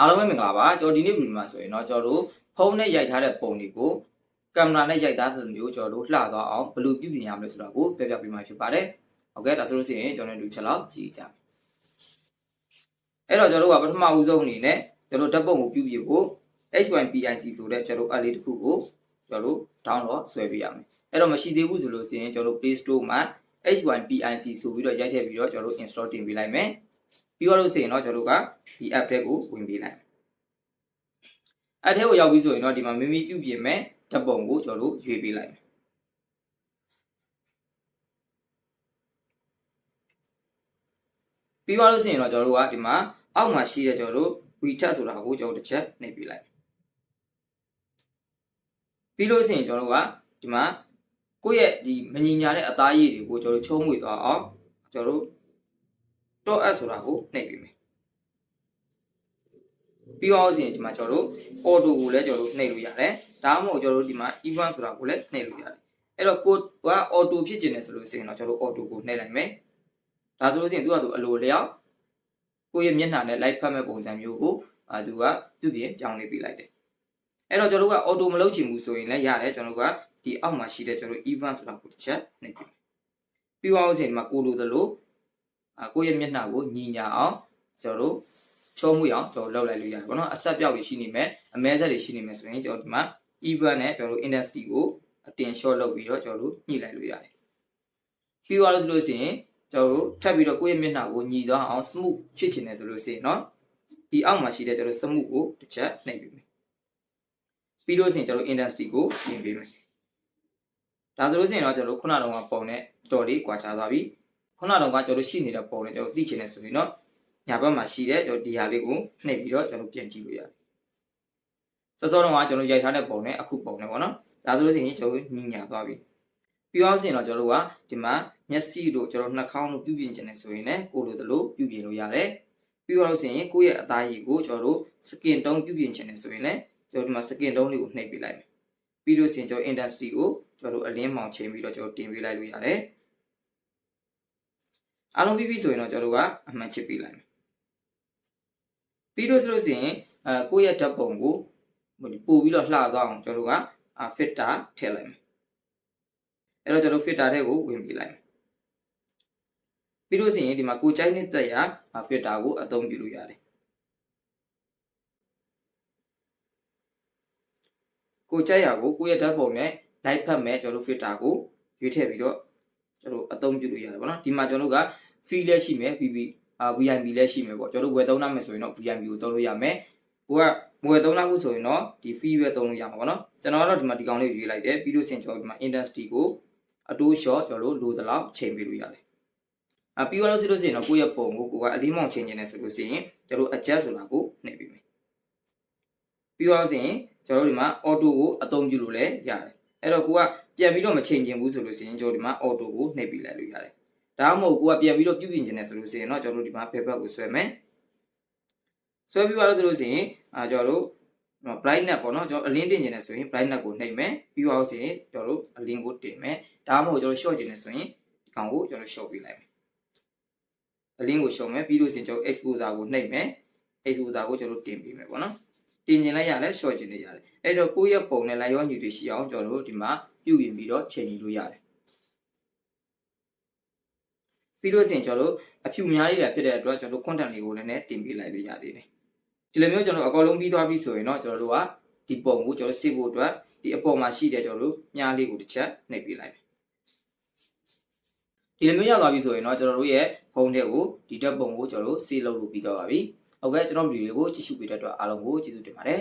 အားလုံးပဲမင်္ဂလာပါကျွန်တော်ဒီနေ့ဗီဒီယိုမှာဆိုရင်တော့ကျွန်တော်တို့ဖုန်းနဲ့ရိုက်ထားတဲ့ပုံတွေကိုကင်မရာနဲ့ရိုက်သားသလိုမျိုးကျွန်တော်တို့လှသွားအောင်ဘယ်လိုပြုပြင်ရမလဲဆိုတာကိုပြပြပေးမှာဖြစ်ပါတယ်ဟုတ်ကဲ့ဒါဆိုလို့ရှိရင်ကျွန်တော်တို့ဒီချက်လောက်ကြည့်ကြမယ်အဲ့တော့ကျွန်တော်တို့ကပထမဦးဆုံးအနေနဲ့ကျွန်တော်ဓာတ်ပုံကိုပြုပြင်ဖို့ H1PIC ဆိုတဲ့ကျွန်တော် app လေးတစ်ခုကိုကျွန်တော်တို့ download ဆွဲပေးရမယ်အဲ့တော့မရှိသေးဘူးဆိုလို့ရှိရင်ကျွန်တော်တို့ Play Store မှာ H1PIC ဆိုပြီးတော့ရိုက်ထည့်ပြီးတော့ကျွန်တော်တို့ install တင်ပေးလိုက်မယ် ပြီးတော့လို့ရှိရင်တော့ကျွန်တော်တို့ကဒီ app တွေကိုဝင်ပေးလိုက်အဲ့ထဲကိုရောက်ပြီဆိုရင်တော့ဒီမှာမိမိပြုပြင်မဲ့ဓာတ်ပုံကိုကျွန်တော်တို့ရွေးပေးလိုက်မယ်ပြီးသွားလို့ရှိရင်တော့ကျွန်တော်တို့ကဒီမှာအောက်မှာရှိတဲ့ကျွန်တော်တို့ WeChat ဆိုတာကိုကျွန်တော်တစ်ချက်နှိပ်ပေးလိုက်ပြီးလို့ရှိရင်ကျွန်တော်တို့ကဒီမှာကိုယ့်ရဲ့ဒီမညီညာတဲ့အသားရည်တွေကိုကျွန်တော်တို့ချုံးငွေသွားအောင်ကျွန်တော်တို့ .s ဆိုတာကိုနှိပ်ပေးမယ်ပြီးတော့ဆိုရင်ဒီမှာကျွန်တော်တို့ auto ကိုလည်းကျွန်တော်တို့နှိပ်လို့ရတယ်ဒါမှမဟုတ်ကျွန်တော်တို့ဒီမှာ event ဆိုတာကိုလည်းနှိပ်လို့ရတယ်အဲ့တော့ကိုက auto ဖြစ်ကျင်တယ်ဆိုလို့ရှိရင်တော့ကျွန်တော်တို့ auto ကိုနှိပ်လိုက်မယ်ဒါဆိုလို့ရှိရင်သူကသူအလိုလျောက်ကိုယ့်ရဲ့မျက်နှာနဲ့ live ဖတ်မဲ့ပုံစံမျိုးကိုအာသူကပြုပြင်ပြောင်းလဲပေးလိုက်တယ်အဲ့တော့ကျွန်တော်တို့က auto မလုပ်ချင်ဘူးဆိုရင်လည်းရတယ်ကျွန်တော်တို့ကဒီအောက်မှာရှိတဲ့ကျွန်တော်တို့ event ဆိုတာကိုတစ်ချက်နှိပ်ပြီးပြီးတော့ဆိုရင်ဒီမှာကိုလိုသလိုအာ ကိုယ့်ရဲ့မျက်နှာကိုညီညာအောင်ကျွန်တော်တို့ချောမှုအောင်ကျွန်တော်လောက်လိုက်လို့ရတယ်ပေါ့နော်အဆက်ပြောက်တွေရှိနေမယ်အမဲဆက်တွေရှိနေမယ်ဆိုရင်ကျွန်တော်ဒီမှာ even နဲ့ကျွန်တော်တို့ intensity ကိုအတင် short လုပ်ပြီးတော့ကျွန်တော်တို့ညှိလိုက်လို့ရတယ်ပြီးသွားလို့ဆိုလို့ရှိရင်ကျွန်တော်တို့ထပ်ပြီးတော့ကိုယ့်ရဲ့မျက်နှာကိုညီသွားအောင် smooth ဖြစ်ချင်တယ်ဆိုလို့ရှိရင်နော်ဒီအောက်မှာရှိတဲ့ကျွန်တော် smooth ကိုတစ်ချက်နှိပ်ပေးမယ်ပြီးလို့ရှိရင်ကျွန်တော် intensity ကိုပြင်ပေးမယ်ဒါဆိုလို့ရှိရင်တော့ကျွန်တော်တို့ခုနတုန်းကပုံနဲ့တော်လေးကွာခြားသွားပြီ ခုနတော့ကကျွန်တော်ရှိနေတဲ့ပုံလေးကျွန်တော်သိချင်တယ်ဆိုရင်တော့ညာဘက်မှာရှိတဲ့ကျွန်တော်ဒီဟာလေးကိုနှိပ်ပြီးတော့ကျွန်တော်ပြန်ကြည့်လို့ရတယ်စောစောတော့ကကျွန်တော်ရိုက်ထားတဲ့ပုံနဲ့အခုပုံနဲ့ပေါ့နော်ဒါဆိုလို့ရှိရင်ကျွန်တော်ညင်ညာသွားပြီပြီးအောင်စင်တော့ကျွန်တော်တို့ကဒီမှာမျက်စိတို့ကျွန်တော်နှာခေါင်းတို့ပြုပြင်ခြင်းနဲ့ဆိုရင်လည်းကိုလိုသလိုပြုပြင်လို့ရတယ်ပြီးတော့ဆိုရင်ကိုယ့်ရဲ့အသားရည်ကိုကျွန်တော်တို့ skin tone ပြုပြင်ခြင်းနဲ့ဆိုရင်လည်းကျွန်တော်ဒီမှာ skin tone လေးကိုနှိပ်ပေးလိုက်မယ်ပြီးလို့ဆိုရင်ကျွန်တော် intensity ကိုကျွန်တော်တို့အလင်းမောင်ချိန်ပြီးတော့ကျွန်တော်တင်ပေးလိုက်လို့ရတယ် အားလုံးပြီးပြီဆိုရင်တော့ကျွန်တော်တို့ကအမှန်ချစ်ပေးလိုက်မယ်ပြီးတော့ဆိုလို့ရှိရင်အဲကိုယ့်ရဲ့ဓာတ်ပုံကိုပို့ပြီးတော့လှသွားအောင်ကျွန်တော်တို့က filter ထည့်လိုက်မယ်အဲ့တော့ကျွန်တော် filter ထဲကိုဝင်ပေးလိုက်မယ်ပြီးလို့ရှိရင်ဒီမှာကိုကြိုက်နေတဲ့ရာ filter ကိုအသုံးပြုလို့ရတယ်ကိုကြိုက်ရာကိုကိုယ့်ရဲ့ဓာတ်ပုံနဲ့ live ဖတ်မဲ့ကျွန်တော်တို့ filter ကိုရွေးထည့်ပြီးတော့ကျွန်တော်အသုံးပြုလို့ရတယ်ပေါ့နော်ဒီမှာကျွန်တော်တို့က fee လည်းရှိမယ် VV အာ VIP လည်းရှိမယ်ပေါ့ကျွန်တော်တို့ဝယ်သုံးနိုင်မယ်ဆိုရင်တော့ VIP ကိုသုံးလို့ရမယ်ကိုကမဝယ်သုံးနိုင်ဘူးဆိုရင်တော့ဒီ fee ပဲသုံးလို့ရမှာပေါ့နော်ကျွန်တော်ကတော့ဒီမှာဒီကောင်လေးကိုရွေးလိုက်တယ်ပြီးလို့ရှင်ကျွန်တော်ဒီမှာ intensity ကိုအတိုး short ကျွန်တော်တို့လိုသလောက်ချိန်ပေးလို့ရတယ်အပြီးတော့ဆိုလို့ရှိရင်တော့ကိုယ့်ရဲ့ပုံကိုကိုကအလင်းမောင်ချိန်နေတယ်ဆိုလို့ရှိရင်ကျွန်တော် adjust ဆိုတာကိုနှိပ်ပေးမယ်ပြီးတော့ဆိုရင်ကျွန်တော်တို့ဒီမှာ auto ကိုအသုံးပြုလို့လည်းရတယ်အဲ့တော့ကိုကပြန်ပြီးတော့မချိန်ချင်ဘူးဆိုလို့ရှိရင်ကျွန်တော်ဒီမှာ auto ကိုနှိပ်ပေးလိုက်လို့ရတယ် ဒါမှမဟုတ်ကိုကပြန်ပြီးတော့ပြုပြင်ခြင်းနဲ့ဆိုလို့ရှိရင်တော့ကျွန်တော်တို့ဒီမှာဘက်ဘက်ကိုဆွဲမယ်ဆွဲပြီးပါလို့ဆိုလို့ရှိရင်အာကျွန်တော်တို့ brightness ပေါ့နော်ကျွန်တော်အလင်းတင်ခြင်းနဲ့ဆိုရင် brightness ကိုနှိပ်မယ်ပြီးတော့ဆိုရင်ကျွန်တော်တို့အလင်းကိုတင်မယ်ဒါမှမဟုတ်ကျွန်တော် short ခြင်းနဲ့ဆိုရင်ဒီကောင်ကိုကျွန်တော် short ပေးလိုက်မယ်အလင်းကို short မယ်ပြီးလို့ရှိရင်ကျွန်တော် exposure ကိုနှိပ်မယ် exposure ကိုကျွန်တော်တင်ပေးမယ်ပေါ့နော်တင်ခြင်းလည်းရတယ် short ခြင်းလည်းရတယ်အဲ့တော့ကိုယ့်ရဲ့ပုံနဲ့လိုက်ရောညီတွေရှိအောင်ကျွန်တော်တို့ဒီမှာပြုပြင်ပြီးတော့ချိန်ယူလို့ရတယ် ပြီးလို့ရှိရင်ကျွန်တော်တို့အဖြူများလေးတွေဖြစ်တဲ့အတွက်ကျွန်တော်တို့ content လေးကိုလည်းနည်းတင်ပေးလိုက်လို့ရသေးတယ်ဒီလိုမျိုးကျွန်တော်အကောလုံးပြီးသွားပြီဆိုရင်တော့ကျွန်တော်တို့ကဒီပုံကိုကျွန်တော်စစ်ဖို့အတွက်ဒီအပေါ်မှာရှိတဲ့ကျွန်တော်တို့မြားလေးကိုတစ်ချက်နှိပ်ပေးလိုက်ဒီလိုမျိုးရောက်သွားပြီဆိုရင်တော့ကျွန်တော်တို့ရဲ့ဖုန်းထဲကိုဒီဓာတ်ပုံကိုကျွန်တော်တို့စေးလုပ်လို့ပြီးသွားပါပြီဟုတ်ကဲ့ကျွန်တော်ဗီဒီယိုလေးကိုကြည့်ရှုပေးတဲ့အတွက်အားလုံးကိုကျေးဇူးတင်ပါတယ်